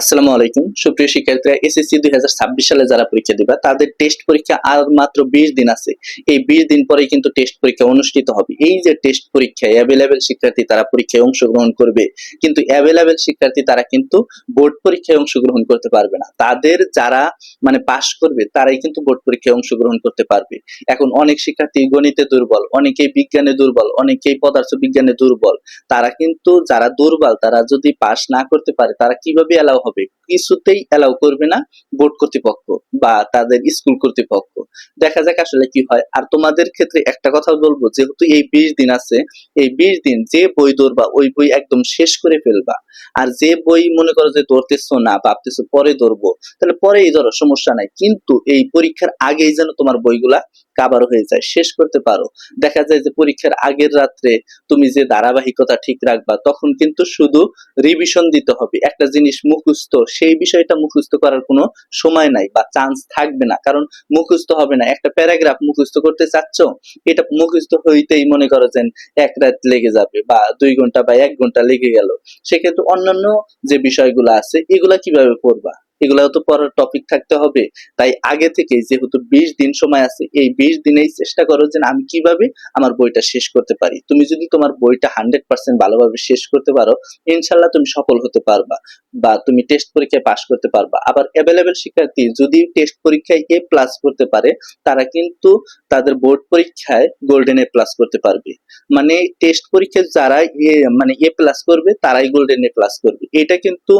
আসসালামু আলাইকুম। সুপ্রিয় শিক্ষার্থীরা, এসএসসি দুই হাজার ছাব্বিশ সালে যারা পরীক্ষা দিবা, তাদের টেস্ট পরীক্ষা আর মাত্র বিশ দিন আছে। এই বিশ দিন পরেই কিন্তু টেস্ট পরীক্ষা অনুষ্ঠিত হবে। এই যে টেস্ট পরীক্ষায় অ্যাভেলেবেল শিক্ষার্থী তারা পরীক্ষায় অংশগ্রহণ করবে, কিন্তু অ্যাভেলেবেল শিক্ষার্থী তারা কিন্তু বোর্ড পরীক্ষায় অংশগ্রহণ করতে পারবে না। তাদের যারা মানে পাশ করবে, তারাই কিন্তু বোর্ড পরীক্ষায় অংশগ্রহণ করতে পারবে। এখন অনেক শিক্ষার্থী গণিতে দুর্বল, অনেকেই বিজ্ঞানে দুর্বল, অনেকেই পদার্থ বিজ্ঞানে দুর্বল। তারা কিন্তু, যারা দুর্বল, তারা যদি পাশ না করতে পারে, তারা কীভাবে এলাও হবে? কিছুতেই এলাও করবে না বোর্ড কর্তৃপক্ষ বা তাদের স্কুল কর্তৃপক্ষ। দেখা যাক আসলে কি হয়। আর তোমাদের ক্ষেত্রে একটা কথা বলব, যেহেতু এই বিশ দিন আছে, এই বিশ দিন যে বই ধরবা, ওই বই একদম শেষ করে ফেলবা। আর যে বই মনে করো যে ধরতেছো না, ভাবতেছো পরে ধরবো, তাহলে পরেই ধরো, সমস্যা নাই। কিন্তু এই পরীক্ষার আগেই যেন তোমার বইগুলা কাবার হয়ে যায়, শেষ করতে পারো। দেখা যায় যে পরীক্ষার আগের রাত্রে তুমি যে ধারাবাহিকতা ঠিক রাখবা, তখন কিন্তু শুধু রিভিশন দিতে হবে। একটা জিনিস মুখস্থ সেই বিষয়টা মুখস্থ করার কোনো সময় নাই বা চান্স থাকবে না। কারণ মুখস্থ হবে না। একটা প্যারাগ্রাফ মুখস্থ করতে চাচ্ছ, এটা মুখস্থ হইতেই মনে করো যে এক রাত লেগে যাবে বা দুই ঘণ্টা বা এক ঘণ্টা লেগে গেল। সেক্ষেত্রে অন্যান্য যে বিষয়গুলো আছে, এগুলা কীভাবে পড়বা? এগুলাও তো পড়ার টপিক থাকতে হবে। তাই আগে থেকে যেহেতু বিশ দিন সময় আছে, এই বিশ দিনেই চেষ্টা করো যে আমি কীভাবে আমার বইটা শেষ করতে পারি। তুমি যদি তোমার বইটা হান্ড্রেড পার্সেন্ট ভালোভাবে শেষ করতে পারো, ইনশাল্লাহ তুমি সফল হতে পারবা বা তুমি টেস্ট পরীক্ষায় পাশ করতে পারবা। আবার অ্যাভেলেবেল শিক্ষার্থী যদি টেস্ট পরীক্ষায় এ প্লাস করতে পারে, তারা কিন্তু তাদের বোর্ড পরীক্ষায় গোল্ডেন এ প্লাস করতে পারবে। মানে টেস্ট পরীক্ষায় যারা এ মানে এ প্লাস করবে, তারাই গোল্ডেন এ প্লাস করবে। এটা কিন্তু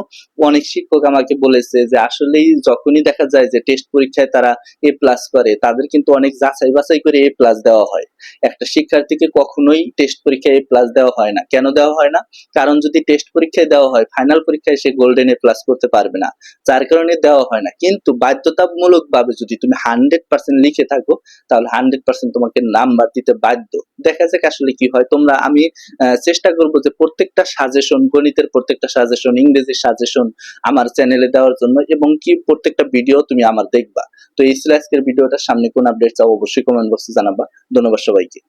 অনেক শিক্ষক আমাকে বলেছে যে আসলেই যখনই দেখা যায় যে টেস্ট পরীক্ষায় তারা এ প্লাস করে, তাদের কিন্তু অনেক যাচাই বাছাই করে এ প্লাস দেওয়া হয়। একটা শিক্ষার্থীকে কখনোই টেস্ট পরীক্ষায় এ প্লাস দেওয়া হয় না। কেন দেওয়া হয় না? কারণ যদি টেস্ট পরীক্ষায় দেওয়া হয় ফাইনাল পরীক্ষায় সে গোল্ডেন এ প্লাস করতে পারবে না। যার কারণে দেওয়া হয় না। কিন্তু বাধ্যতামূলক ভাবে যদি তুমি হান্ড্রেড পার্সেন্ট লিখে থাকো, তাহলে হান্ড্রেড পার্সেন্ট তোমাকে নাম্বার দিতে বাধ্য। দেখা যাক আসলে কি হয়। তোমরা, আমি চেষ্টা করব যে প্রত্যেকটা সাজেশন গণিতের প্রত্যেকটা সাজেশন ইংরেজির সাজেশন আমার চ্যানেলে দেওয়ার জন্য এবং কি প্রত্যেকটা ভিডিও তুমি আমার দেখবা। তো এই ছিল আজকের ভিডিওটা সামনে কোন আপডেট চাও অবশ্যই কমেন্ট বক্সে জানাবা। ধন্যবাদ সবাইকে।